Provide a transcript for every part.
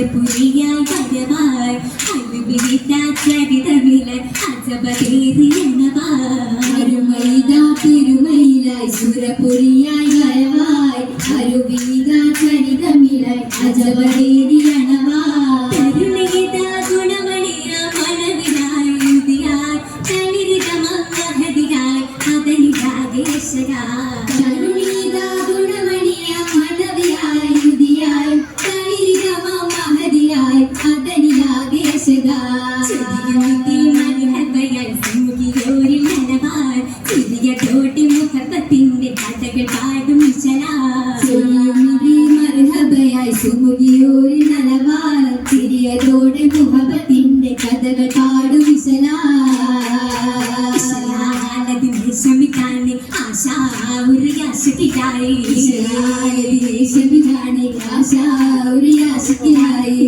അജപുരിയായവാൾ അത് വിരിത്ത ചരിതമില അജപതേരി അരുമൈതാ പെരുമയിലായി സുരപുരിയായി വരവായി അരുവീത ചരിതമിലായി അജപതേരി അണവാൾ കരുണയിതാ ഗുണമണിയ മണവിനായി ഉദിയായി ചരിതമഹതിയായി അതനിതാകേശരായി മർഹബയായി സുമുഖിയൂരിൽ നലവാർ തിരിയതോടെ മുഹബത്തിന്റെ കഥകൾ പാടും വിശലാതിന്റെ ശമിക്കാണ് ആശാ ഒരു യാശിക്കായി ശമിക്കാണ് ആശാ ഒരു യാശിക്കായി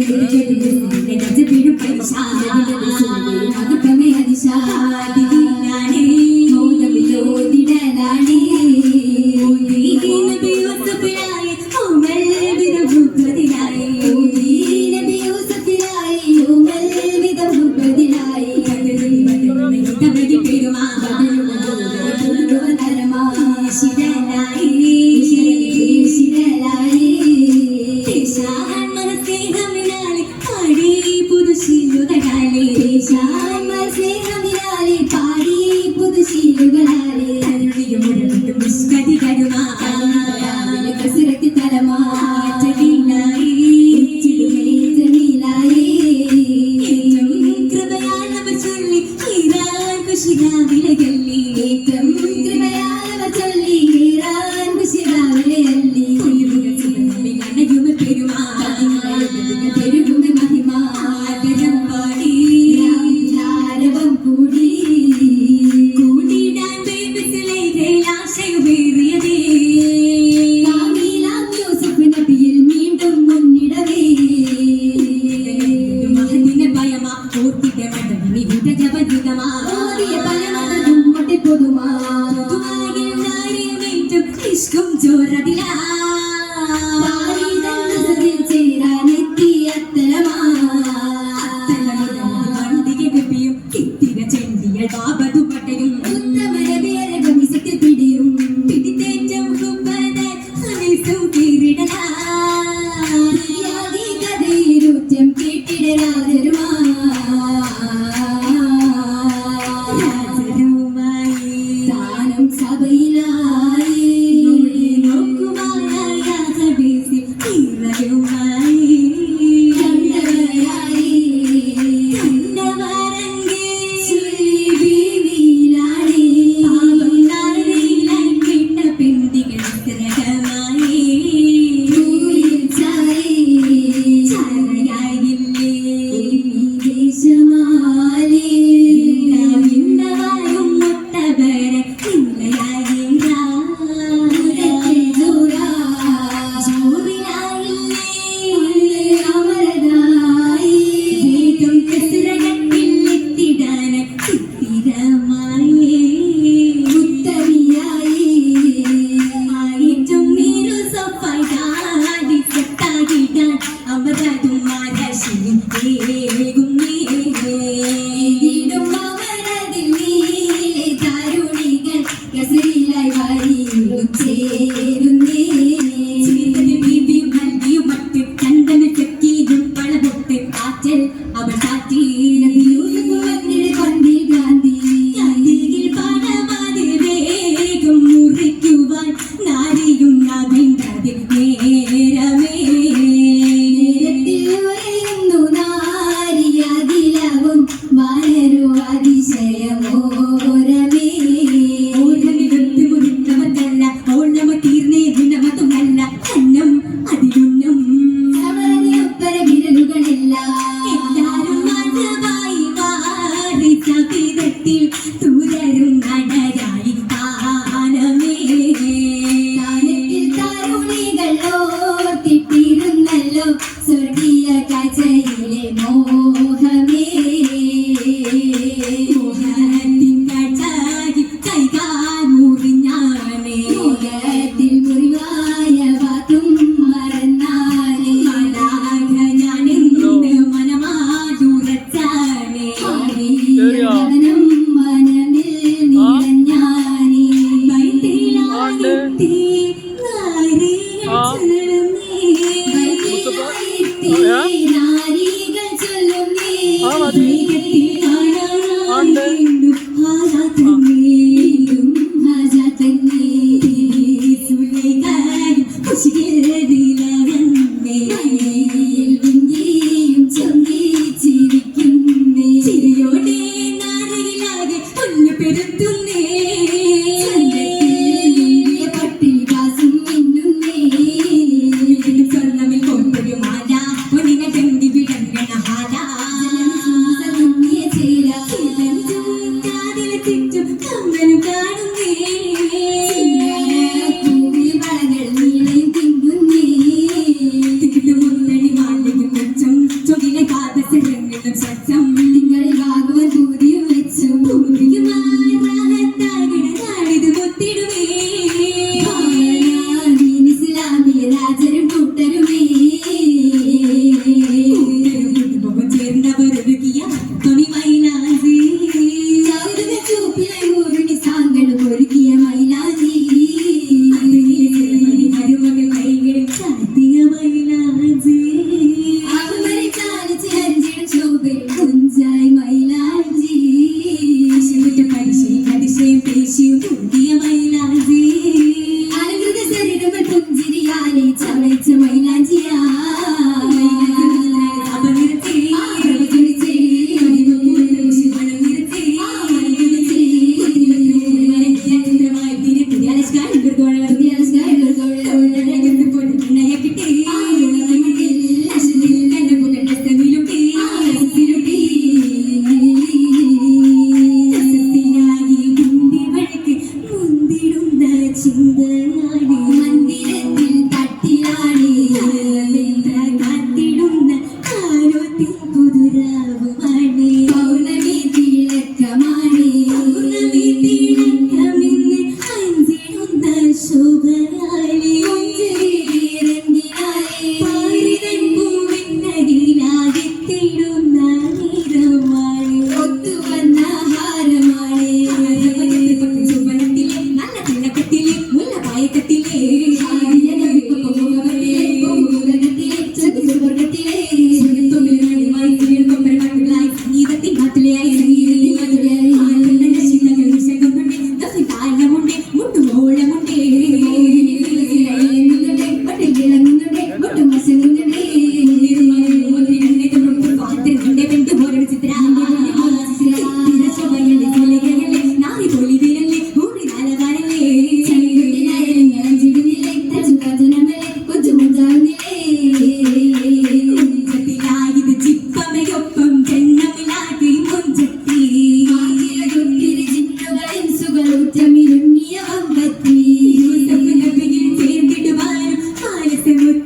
ജീവിതത്തിൽ തുടരും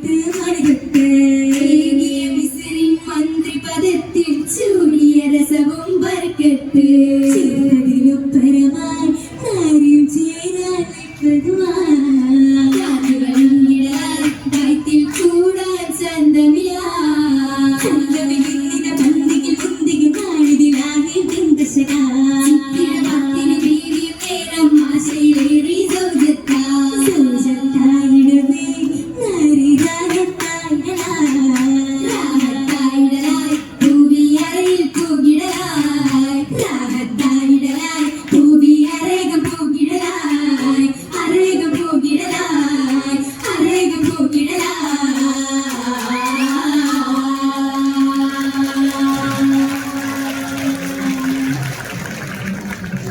பாட்டு வருகிறது